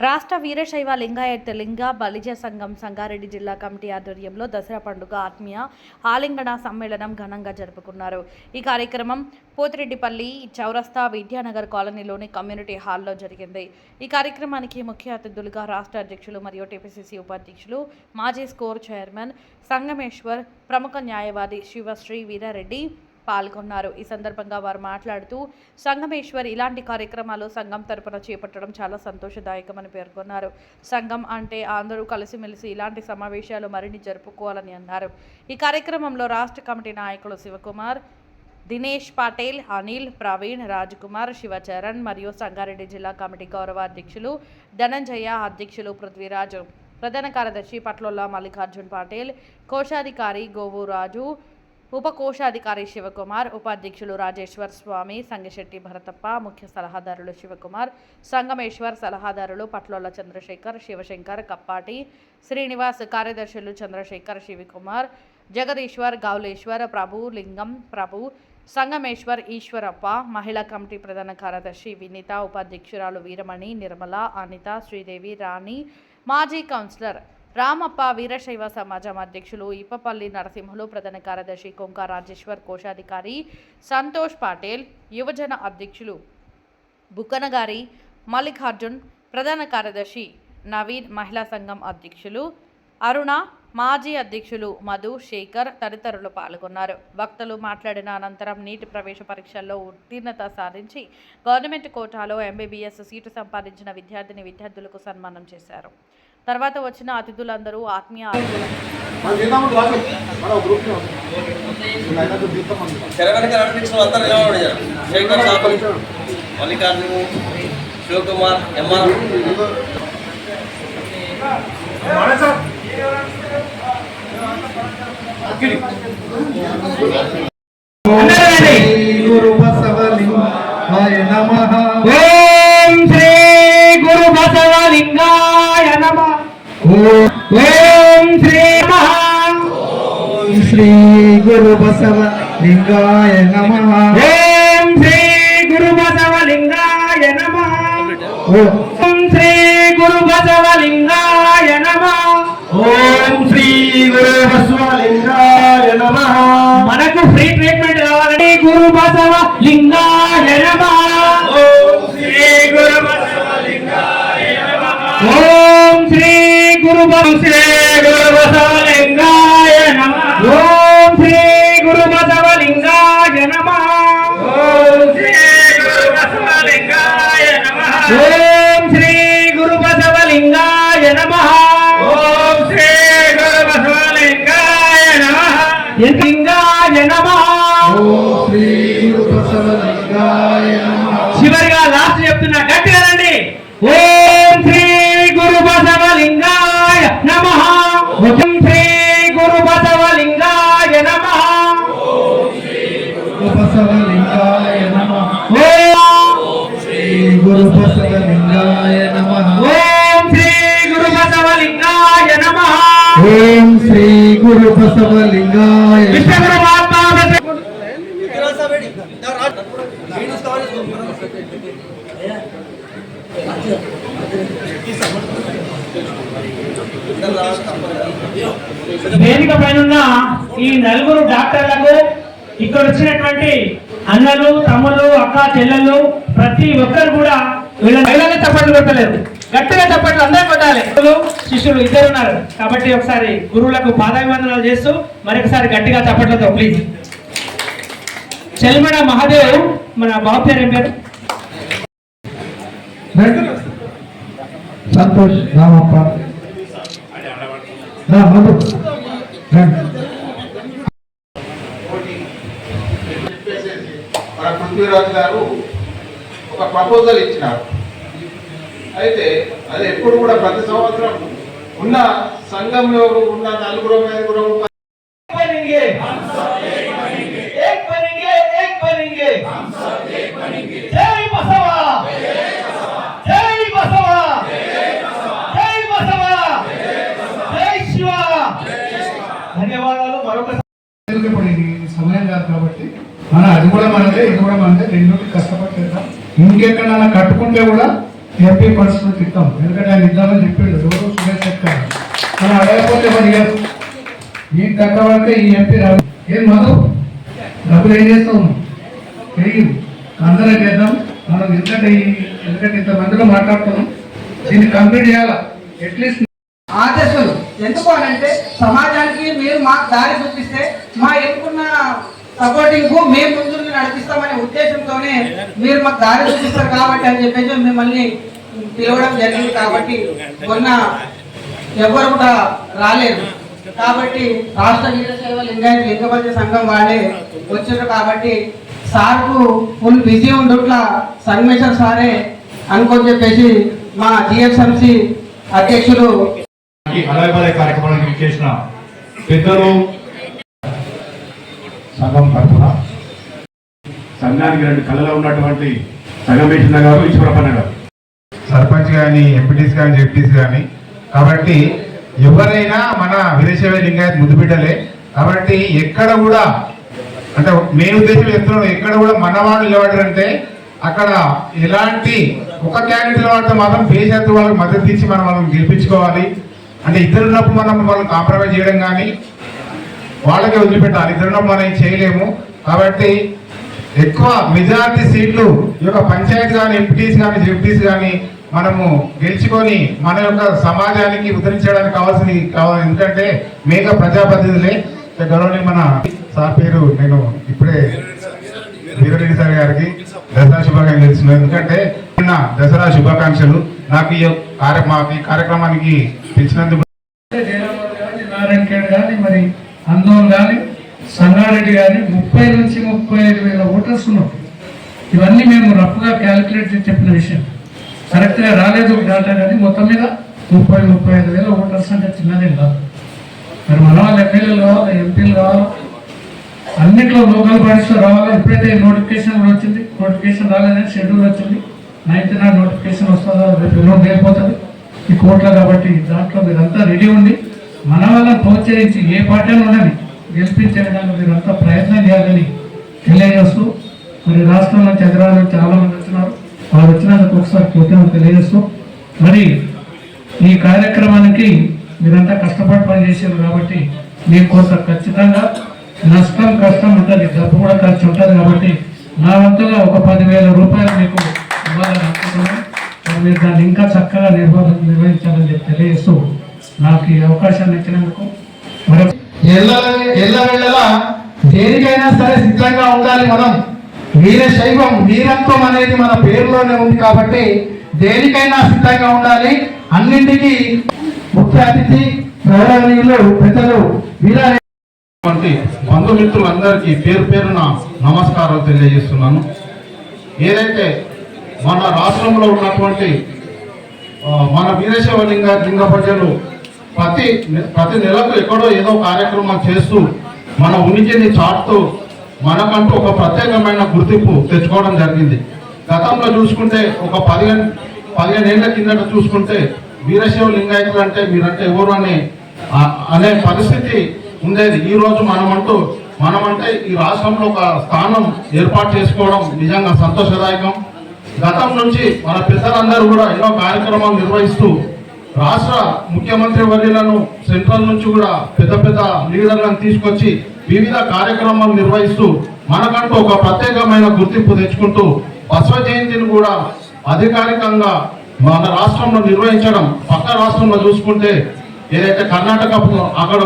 రాష్ట్ర వీరశైవ లింగాయత్ లింగ బలిజ సంఘం సంగారెడ్డి జిల్లా కమిటీ ఆధ్వర్యంలో దసరా పండుగ ఆత్మీయ ఆలింగన సమ్మేళనం ఘనంగా జరుపుకున్నారు. ఈ కార్యక్రమం పోతిరెడ్డిపల్లి చౌరస్తా విద్యానగర్ కాలనీలోని కమ్యూనిటీ హాల్లో జరిగింది. ఈ కార్యక్రమానికి ముఖ్య అతిథులుగా రాష్ట్ర అధ్యక్షులు మరియు టీపీసీసీ ఉపాధ్యక్షులు మాజీ స్కోర్ చైర్మన్ సంగమేశ్వర్ ప్రముఖ న్యాయవాది శివశ్రీ వీరారెడ్డి పాల్గొన్నారు. ఈ సందర్భంగా వారు మాట్లాడుతూ సంగమేశ్వర్ ఇలాంటి కార్యక్రమాలు సంఘం తరపున చేపట్టడం చాలా సంతోషదాయకమని పేర్కొన్నారు. సంఘం అంటే అందరూ కలిసిమెలిసి ఇలాంటి సమావేశాలు మరిన్ని జరుపుకోవాలని అన్నారు. ఈ కార్యక్రమంలో రాష్ట్ర కమిటీ నాయకులు శివకుమార్ దినేష్ పాటేల్ అనిల్ ప్రవీణ్ రాజ్కుమార్ శివచరణ్ మరియు సంగారెడ్డి జిల్లా కమిటీ గౌరవ అధ్యక్షులు ధనంజయ అధ్యక్షులు పృథ్వీరాజు ప్రధాన కార్యదర్శి పట్లొల్లా మల్లికార్జున్ పాటేల్ కోశాధికారి గోవు రాజు ఉపకోశాధికారి శివకుమార్ ఉపాధ్యక్షులు రాజేశ్వర్ స్వామి సంగశెట్టి భరతప్ప ముఖ్య సలహాదారులు శివకుమార్ సంగమేశ్వర్ సలహాదారులు పట్లోల చంద్రశేఖర్ శివశంకర్ కప్పాటి శ్రీనివాస్ కార్యదర్శులు చంద్రశేఖర్ శివకుమార్ జగదీశ్వర్ గౌలేశ్వర్ ప్రభు లింగం ప్రభు సంగమేశ్వర్ ఈశ్వరప్ప మహిళా కమిటీ ప్రధాన కార్యదర్శి వినీత ఉపాధ్యక్షురాలు వీరమణి నిర్మల అనిత శ్రీదేవి రాణి మాజీ కౌన్సిలర్ రామప్ప వీరశైవ సమాజం అధ్యక్షులు ఇప్పపల్లి నరసింహులు ప్రధాన కార్యదర్శి కొంక రాజేశ్వర్ కోశాధికారి సంతోష్ పాటేల్ యువజన అధ్యక్షులు బుక్కనగారి మల్లికార్జున్ ప్రధాన కార్యదర్శి నవీన్ మహిళా సంఘం అధ్యక్షులు అరుణ మాజీ అధ్యక్షులు మధు శేఖర్ తదితరులు పాల్గొన్నారు. వక్తలు మాట్లాడిన అనంతరం నీటి ప్రవేశ పరీక్షల్లో ఉత్తీర్ణత సాధించి గవర్నమెంట్ కోటాలో ఎంబీబీఎస్ సీటు సంపాదించిన విద్యార్థిని విద్యార్థులకు సన్మానం చేశారు. తర్వాత వచ్చిన అతిథులందరూ ఆత్మీయ మల్లికార్జును శివకుమార్ ఎంఆర్. గురు బసవలింగాయ నమః ఓం శ్రీ గురు బసవలింగాయ నమ ఓం శ్రీ నమః. శ్రీ గురు బసవలింగాయ నమః. ఓం శ్రీ గురు బసవలింగాయ నమ. ఓం శ్రీ గురు బసవలింగాయ నమ. ఓం శ్రీ గురు బసవలింగాయ నమః. మనకు ఫ్రీ ట్రీట్మెంట్ కావాలని గురు బసవ లింగాయ లింగాయ నమ. చివరిగా లాస్ట్ చెప్తున్నా గట్టిగా రండి. ఓం శ్రీ గురు బసవలింగాయ నమ ఓం శ్రీ గురు నమ. బసవలింగాయ నమః. ఓం శ్రీ గురు బసవలింగాయ నమః శ్రీ గురు వేదిక పైన ఈ నలుగురు డాక్టర్లకు ఇక్కడ వచ్చినటువంటి అన్నలు తమ్ముళ్ళు అక్క చెల్లెళ్ళు ప్రతి ఒక్కరు కూడా వీళ్ళ మహిళలే తప్పట్లు పెట్టలేదు గట్టిగా చప్పట్లు అందరూ కొట్టాలి. శిష్యులు ఇద్దరు ఉన్నారు. కాబట్టి ఒకసారి గురువులకు పాదాభివందనాలు చేస్తూ మరొకసారి గట్టిగా చప్పట్లతో ప్లీజ్ చెల్మడ మహాదేవ్ మన బాబు పేరు ఏం పేరు? సంతోష్ రామప్ప. మన పృథ్వీరాజు గారు ఒక ప్రపోజల్ ఇచ్చినారు. అయితే అది ఎప్పుడు కూడా ప్రతి సంవత్సరం ఉన్న సంఘంలో ఉన్న నలుగురు ఐదుగురు ధన్యవాదాలు. మరొక సమయం కాదు కాబట్టి మన అది కూడా మనదే ఇది కూడా మనదే రెండు కష్టపడి ఇంకెక్కడ కట్టుకుంటే కూడా ఎంపీ పరిస్థితి చెప్తాం ఎందుకంటే ఆయన ఇద్దామని చెప్పిండు. ఎవరు సురేష్ చెప్తారు మనం అడగకపోతే మరి ఇయ్యరు. తక్కువంటే ఈ ఎంపీ రావు. ఏం మధు డబ్బులు ఏం చేస్తాం తెలియదు అందరం చేద్దాం. మనం ఎందుకంటే ఈ- ఎందుకంటే ఇంతమందిలో మాట్లాడుతున్నాం. దీన్ని కంప్లీట్ చేయాలా? అట్లీస్ట్ ఆదర్శులు ఎందుకు అనంటే సమాజానికి మీరు మాకు దారి చూపిస్తే మా ఎన్నుకున్న సపోర్టింగ్కు మేము ముందు నడిపిస్తామనే ఉద్దేశంతోనే మీరు మాకు దారి చూపిస్తారు కాబట్టి అని చెప్పేసి మిమ్మల్ని పిలవడం జరిగింది కాబట్టి మొన్న ఎవరు కూడా రాలేదు. కాబట్టి రాష్ట్ర వీరశైవ లింగాయత్ లింగపతి సంఘం వాళ్ళే వచ్చారు కాబట్టి సార్కు ఫుల్ బిజీ ఉండుట్లా సంగమేశ్వర్ సారే అనుకోని చెప్పేసి మా జిఎస్ఎంసి అధ్యక్షులు ఈ కార్యక్రమానికి చేసిన పెద్దలు సంఘం తరఫున సంఘానికి రెండు కళలో ఉన్నటువంటి సంగమేశ్వర గారు ఈశ్వరపన్న గారు సర్పంచ్ కానీ ఎంపీటీస్ కానీ జెడ్పీస్ కానీ కాబట్టి ఎవరైనా మన విదేశీ లింగాయత్ ముద్దుబిడ్డలే కాబట్టి ఎక్కడ కూడా అంటే మెయిన్ ఉద్దేశం చెప్తున్నాను ఎక్కడ కూడా మనవాళ్ళు నిలబడారంటే అక్కడ ఎలాంటి ఒక క్యాండిడేట్ నిలబడితే మాత్రం బేషరతు వాళ్ళకి మద్దతు ఇచ్చి మనం వాళ్ళని గెలిపించుకోవాలి. అంటే ఇద్దరున్నప్పుడు మనం వాళ్ళని కాంప్రమైజ్ చేయడం కానీ వాళ్ళకే వదిలిపెట్టాలి. ఇద్దరు మనం చేయలేము. కాబట్టి ఎక్కువ మెజారిటీ సీట్లు ఈ యొక్క పంచాయత్ కానీ ఎంపీటీస్ కానీ జెప్టీస్ కానీ మనము గెలుచుకొని మన యొక్క సమాజానికి ఉద్ధరించడానికి కావాల్సింది కావాలి. ఎందుకంటే మేక ప్రజాప్రతినిధులే. గౌరవనీయ మన సార్ పేరు నేను ఇప్పుడే వీరరెడ్డి సార్ గారికి దసరా శుభాకాంక్షలు తెలుస్తున్నాను. ఎందుకంటే నిన్న దసరా శుభాకాంక్షలు నాకు ఈ కార్య కార్యక్రమానికి పిలిచినందుకు నారాయణ కానీ మరి అందోల్ కానీ సంగారెడ్డి కానీ ముప్పై నుంచి ముప్పై ఐదు వేల ఓటర్స్ ఉన్నాం ఇవన్నీ మేము రఫ్గా క్యాలిక్యులేట్ చేసి చెప్పిన విషయం. కరెక్ట్గా రాలేదు డాటా కానీ మొత్తం మీద ముప్పై ముప్పై ఐదు వేల ఓటర్స్ అంటే చిన్నదే కాదు. మరి మన వాళ్ళు ఎమ్మెల్యేలు కావాలి ఎంపీలు కావాలి? అన్నిట్లో లోకల్ బాడీస్లో రావాలి? ఎప్పుడైతే నోటిఫికేషన్ కూడా వచ్చింది. నోటిఫికేషన్ రాలేదని షెడ్యూల్ వచ్చింది. నైన్త్ నాడు నోటిఫికేషన్ వస్తుందా? రేపు ఎల్లుండి వెళ్ళిపోతుంది ఈ కోర్టులో కాబట్టి దాంట్లో మీరంతా రెడీ ఉండి మన వాళ్ళని ప్రోత్సహించి ఏ పార్టీలో ఉండని గెలిపించే విధంగా మీరంతా ప్రయత్నం చేయాలని తెలియజేస్తూ మరి రాష్ట్రం నుంచి హైదరాబాద్ చాలా మంది వచ్చినారు. వారు వచ్చినందుకు ఒకసారి కృతజ్ఞత తెలియజేస్తూ మరి ఈ కార్యక్రమానికి మీరంతా కష్టపడి పనిచేసారు కాబట్టి మీకు కొంత ఖచ్చితంగా నష్టం కష్టం ఉంటుంది డబ్బు కూడా ఖర్చు ఉంటుంది కాబట్టి నా వంతుగా ఒక పదివేల రూపాయలు మీకు ఇవ్వాలని అనుకుంటున్నాను. మీరు దాన్ని ఇంకా చక్కగా నిర్వహణ నిర్వహించాలని చెప్పి తెలియజేస్తూ నాకు ఈ అవకాశాన్ని ఇచ్చినందుకు మరొక ఎల్ల ఎల్ల వెళ్ళలా దేనికైనా సరే సిద్ధంగా ఉండాలి మనం. వీర శైవం వీరత్వం అనేది మన పేరులోనే ఉంది కాబట్టి దేనికైనా సిద్ధంగా ఉండాలి. అన్నింటికీ ముఖ్య అతిథి గౌరవనీయులు పెద్దలు వీర వంటి బంధుమిత్రులందరికీ పేరు పేరున నమస్కారాలు తెలియజేస్తున్నాను. ఏదైతే మన రాష్ట్రంలో ఉన్నటువంటి మన వీరశైవ లింగ లింగ ప్రజలు ప్రతి ప్రతి నెలకు ఎక్కడో ఏదో కార్యక్రమం చేస్తూ మన ఉనికిని చాటుతూ మనకంటూ ఒక ప్రత్యేకమైన గుర్తింపు తెచ్చుకోవడం జరిగింది. గతంలో చూసుకుంటే ఒక పదిహేను పదిహేను ఏళ్ళ కిందట చూసుకుంటే వీరశైవ లింగాయతులు అంటే మీరంటే ఎవరు అని అనే పరిస్థితి ఉండేది. ఈ రోజు మనమంటూ మనమంటే ఈ రాష్ట్రంలో ఒక స్థానం ఏర్పాటు చేసుకోవడం నిజంగా సంతోషదాయకం. గతం నుంచి మన పెద్దలందరూ కూడా ఎన్నో కార్యక్రమాలు నిర్వహిస్తూ రాష్ట్ర ముఖ్యమంత్రి వర్యులను సెంట్రల్ నుంచి కూడా పెద్ద పెద్ద లీడర్లను తీసుకొచ్చి వివిధ కార్యక్రమాలు నిర్వహిస్తూ మనకంటూ ఒక ప్రత్యేకమైన గుర్తింపు తెచ్చుకుంటూ బసవ జయంతిని కూడా అధికారికంగా మన రాష్ట్రంలో నిర్వహించడం పక్క రాష్ట్రంలో చూసుకుంటే ఏదైతే కర్ణాటక అక్కడ